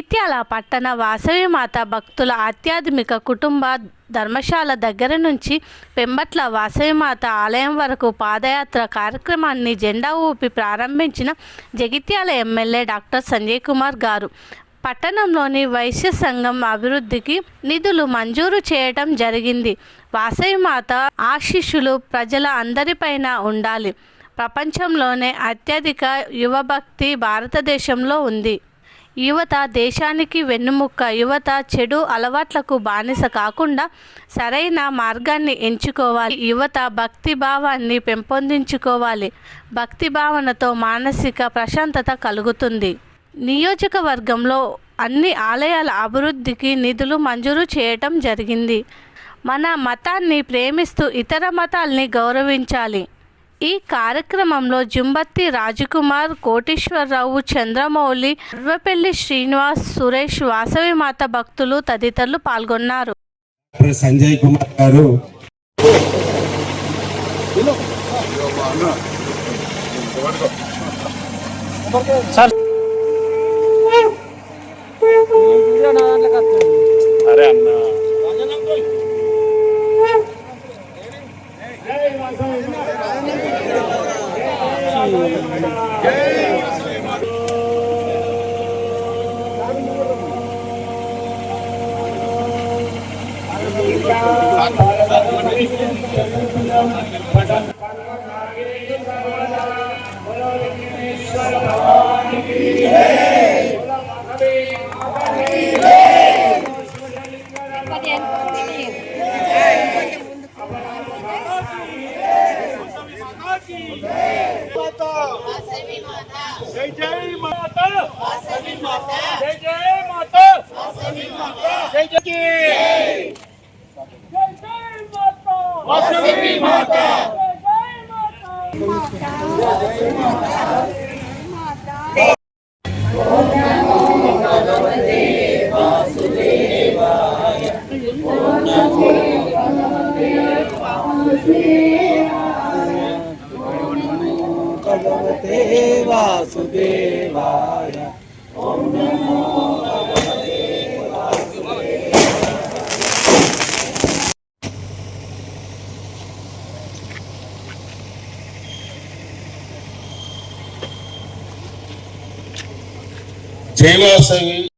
జగిత్యాల పట్టణ వాసవి మాత భక్తుల ఆధ్యాత్మిక కుటుంబ ధర్మశాల దగ్గర నుంచి పెంబట్ల వాసవిమాత ఆలయం వరకు పాదయాత్ర కార్యక్రమాన్ని జెండా ఊపి ప్రారంభించిన జగిత్యాల ఎమ్మెల్యే డాక్టర్ సంజయ్ కుమార్ గారు. పట్టణంలోని వైశ్య సంఘం అభివృద్ధికి నిధులు మంజూరు చేయటం జరిగింది. వాసవిమాత ఆశీస్సులు ప్రజల అందరిపైన ఉండాలి. ప్రపంచంలోనే అత్యధిక యువభక్తి భారతదేశంలో ఉంది. యువత దేశానికి వెన్నుముక్క యువత చెడు అలవాట్లకు బానిస కాకుండా సరైన మార్గాన్ని ఎంచుకోవాలి. యువత భక్తి భావాన్ని పెంపొందించుకోవాలి. భక్తి భావనతో మానసిక ప్రశాంతత కలుగుతుంది. నియోజకవర్గంలో అన్ని ఆలయాల అభివృద్ధికి నిధులు మంజూరు చేయటం జరిగింది. మన మతాన్ని ప్రేమిస్తూ ఇతర మతాల్ని గౌరవించాలి. ఈ కార్యక్రమంలో జుంబత్తి రాజకుమార్ కోటేశ్వరరావు చంద్రమౌళి అర్వపల్లి శ్రీనివాస్ సురేష్ వాసవి మాత భక్తులు తదితరులు పాల్గొన్నారు. సంజయ్ కుమార్ గారు. అరే అన్న. Om Namo Bhagavate Vasavi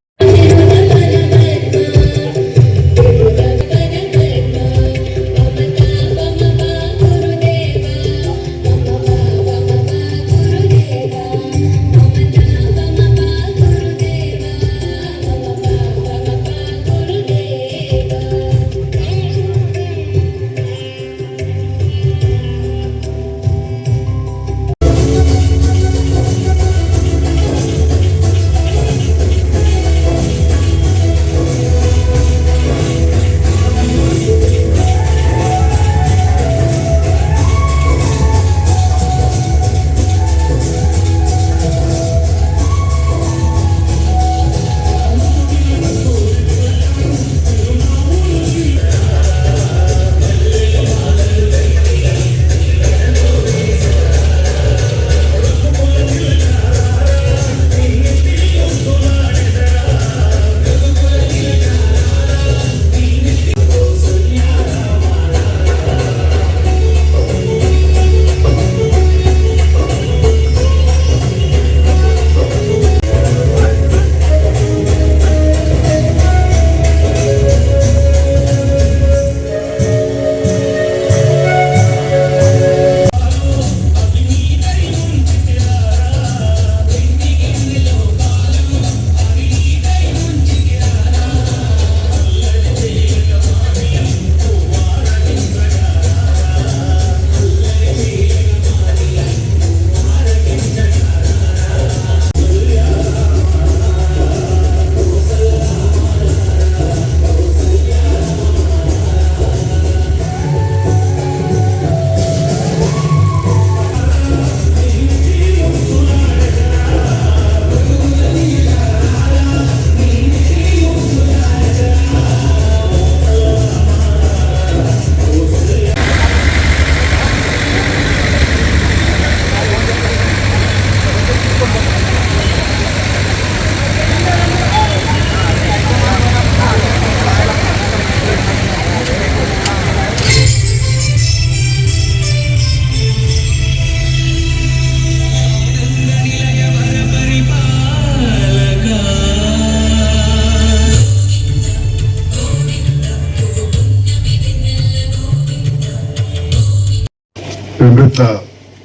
పెంబెట్ల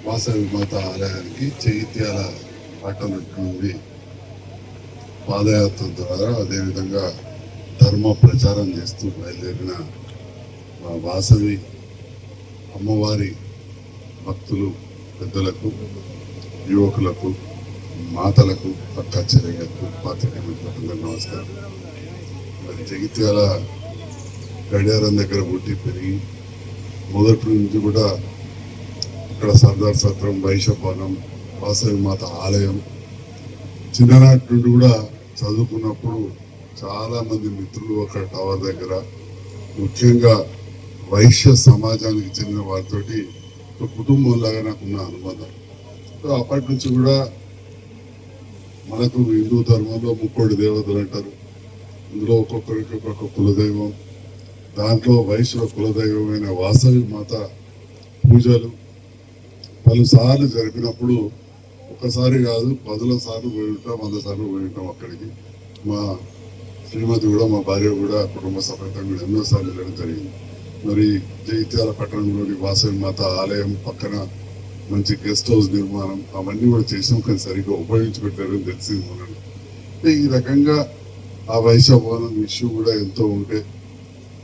Vasavi మాత ఆలయానికి చైత్యాల పట్టణం నుండి పాదయాత్ర ద్వారా అదేవిధంగా ధర్మ ప్రచారం చేస్తూ బయలుదేరిన మా వాసవి అమ్మవారి భక్తులు పెద్దలకు యువకులకు మాతలకు అక్క చెల్లెలకు మిత్రులందరూ నమస్కారం. మరి జగిత్యాల గడియారం దగ్గర పుట్టి పెరిగి మొదటి నుంచి కూడా ఇక్కడ సర్దార్ సత్రం వైశపాలెం వాసవి మాత ఆలయం. చిన్ననాటి నుండి కూడా చదువుకున్నప్పుడు చాలామంది మిత్రులు అక్కడ టవర్ దగ్గర ముఖ్యంగా వైశ్య సమాజానికి చెందిన వారితోటి ఒక కుటుంబంలాగా నాకున్న అనుబంధం. సో అప్పటి నుంచి కూడా మనకు హిందూ ధర్మంలో ముక్కోడి దేవతలు అంటారు. ఇందులో ఒక్కొక్కరికి ఒక్కొక్క కులదైవం. దాంట్లో వైశ్వ కులదైవమైన వాసవి మాత పూజలు పలుసార్లు జరిపినప్పుడు ఒకసారి కాదు పదుల సార్లు పోయి ఉంటాం వంద సార్లు పోయి ఉంటాం అక్కడికి. మా శ్రీమతి కూడా మా భార్య కూడా కుటుంబ సమేతంగా కూడా ఎన్నో సార్లు వెళ్ళడం జరిగింది. మరి జైత్యాల పట్టణంలోని వాసవి మాత ఆలయం పక్కన మంచి గెస్ట్ హౌస్ నిర్మాణం అవన్నీ కూడా చేసాం కానీ సరిగ్గా ఉపయోగించుకుంటారని తెలిసింది మనల్ని ఈ రకంగా ఆ వైశ్యభవనం ఇష్యూ కూడా ఎంతో ఉంటే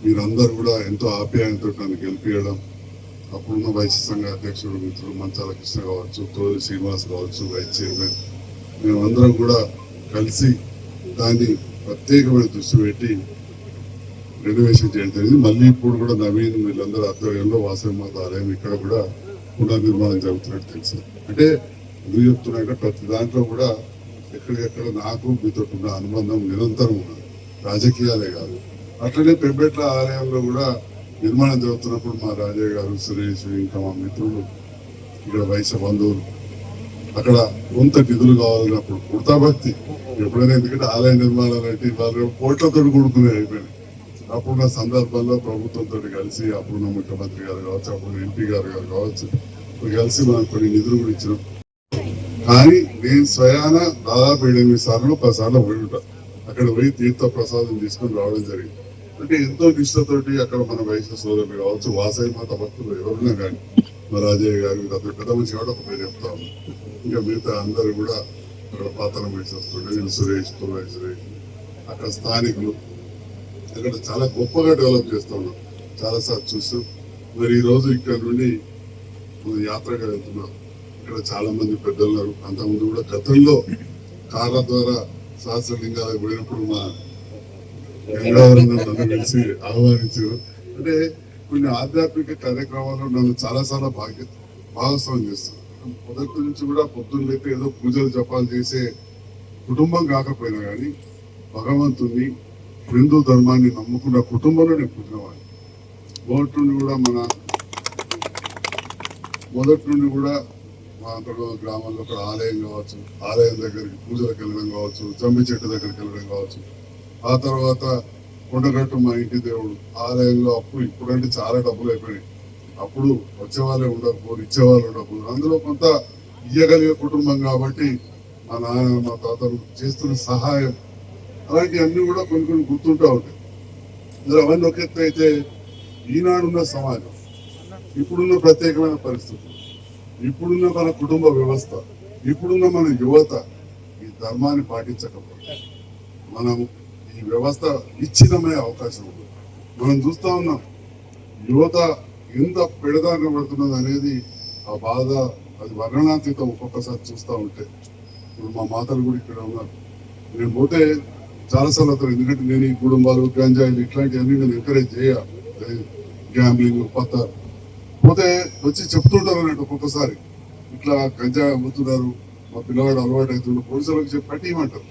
మీరందరూ కూడా ఎంతో ఆప్యాయంతో నన్ను గెలిపించడం అప్పుడున్న వైశ్య సంఘ అధ్యక్షుడు మిత్రుడు మంచాల కృష్ణ కావచ్చు తోలి శ్రీనివాస్ కావచ్చు వైస్ చైర్మన్. మేమందరం కూడా కలిసి దాన్ని ప్రత్యేకమైన దృష్టి పెట్టి రెనోవేషన్ చేయడం జరిగింది. మళ్ళీ ఇప్పుడు కూడా నవీన్ వీళ్ళందరూ ఆధ్వర్యంలో వాసవి మాత ఆలయం ఇక్కడ కూడా పునర్నిర్మాణం జరుగుతున్నట్టు తెలుసు. అంటే ఎందుకు చెప్తున్నాయంటే ప్రతి దాంట్లో కూడా ఎక్కడికెక్కడ నాకు మీతో ఉన్న అనుబంధం నిరంతరం ఉన్నది. రాజకీయాలే కాదు. అట్లనే పెంపెట్ల ఆలయంలో కూడా నిర్మాణం జరుగుతున్నప్పుడు మా రాజయ్య గారు సురేష్ ఇంకా మా మిత్రులు ఇక్కడ వయసు బంధువులు అక్కడ కొంత నిధులు కావాలన్నప్పుడు కుర్తా భక్తి ఎప్పుడైనా ఎందుకంటే ఆలయ నిర్మాణాలు అంటే వాళ్ళు కోట్లతో కూడుకునే అయిపోయినాయి. అప్పుడున్న సందర్భంలో ప్రభుత్వంతో కలిసి అప్పుడున్న ముఖ్యమంత్రి గారు కావచ్చు అప్పుడు ఎంపీ గారు గారు కావచ్చు కలిసి మనం కొన్ని నిధులు కూడా ఇచ్చినాం. కానీ నేను స్వయాన దాదాపు ఎనిమిది సార్లు పది సార్లు పోయి ఉంటాను అక్కడ పోయి తీర్థ ప్రసాదం తీసుకొని రావడం జరిగింది. అంటే ఎంతో నిష్ఠతోటి అక్కడ మన వైశ్య సోదరులు కావచ్చు వాసవి మాత భక్తులు ఎవరున్నా కానీ మా రాజయ్య గారు అతను పెద్ద మనిషి కూడా ఒక పేరు చెప్తా ఉన్నాం. ఇంకా మిగతా అందరూ కూడా అక్కడ పాత్ర వేసేస్తుండే నేను సురేష్ తులై సురేష్ అక్కడ స్థానికులు. అక్కడ చాలా గొప్పగా డెవలప్ చేస్తా ఉన్నాం. చాలా సార్లు చూసాం మరి ఈరోజు ఇక్కడ నుండి యాత్రగా వెళ్తున్నాం. ఇక్కడ చాలా మంది పెద్దలు అంతకుముందు కూడా గతంలో కార్ల ద్వారా సహస్రలింగాలకు పోయినప్పుడు మా నన్ను కలిసి ఆహ్వానించారు అంటే కొన్ని ఆధ్యాత్మిక కార్యక్రమాల్లో నన్ను చాలా చాలా భాగ్య భాగస్వామ్యం చేస్తారు మొదటి నుంచి కూడా పొద్దున్న లేపి ఏదో పూజలు జపాలు చేసే కుటుంబం కాకపోయినా కానీ భగవంతుని హిందూ ధర్మాన్ని నమ్ముకున్న కుటుంబంలో నేను పుట్టినవాడిని. మొదటి నుండి కూడా మన మొదటి నుండి కూడా మా అంతలో గ్రామంలో ఒక ఆలయం కావచ్చు ఆలయం దగ్గరికి పూజలకు వెళ్ళడం కావచ్చు జమ్మి చెట్టు దగ్గరికి వెళ్ళడం కావచ్చు. ఆ తర్వాత కొండగట్టు మా ఇంటి దేవుడు. ఆలయంలో అప్పుడు ఇప్పుడంటే చాలా డబ్బులు అయిపోయినాయి. అప్పుడు వచ్చేవాళ్ళే ఉండకపోరు ఇచ్చేవాళ్ళు ఉండకపోరు అందులో కొంత ఇయ్యగలిగే కుటుంబం కాబట్టి మా నాన్న మా తాతలు చేస్తున్న సహాయం. అలాంటి అన్ని కూడా కొన్ని కొన్ని గుర్తుంటా ఉంటాయి. మరి అవన్నీ ఒక ఎత్తు అయితే ఈనాడున్న సమాజం ఇప్పుడున్న ప్రత్యేకమైన పరిస్థితులు ఇప్పుడున్న మన కుటుంబ వ్యవస్థ ఇప్పుడున్న మన యువత ఈ ధర్మాన్ని పాటించకపోతే మనం ఈ వ్యవస్థ విచ్ఛిన్నమయ్యే అవకాశం ఉంది. మనం చూస్తా ఉన్నాం యువత ఎంత పెడదారిన పడుతున్నది అనేది ఆ బాధ అది వర్ణనాతీతం ఒక్కొక్కసారి చూస్తూ ఉంటే. ఇప్పుడు మా మాతలు కూడా ఇక్కడ ఉన్నారు. నేను పోతే చాలాసార్లు అవుతారు ఎందుకంటే నేను ఈ కుటుంబాలు గంజాయిలు ఇట్లాంటివన్నీ నేను ఎంకరేజ్ చేయాలి గ్యాంబ్లింగ్ పత్త పోతే వచ్చి చెప్తుంటారు అన్నట్టు ఒక్కొక్కసారి. ఇట్లా గంజాయి అమ్ముతున్నారు మా పిల్లవాడు అలవాటు అవుతుండ్రు పోలీసులకు చెప్పి పట్టియమంటారు.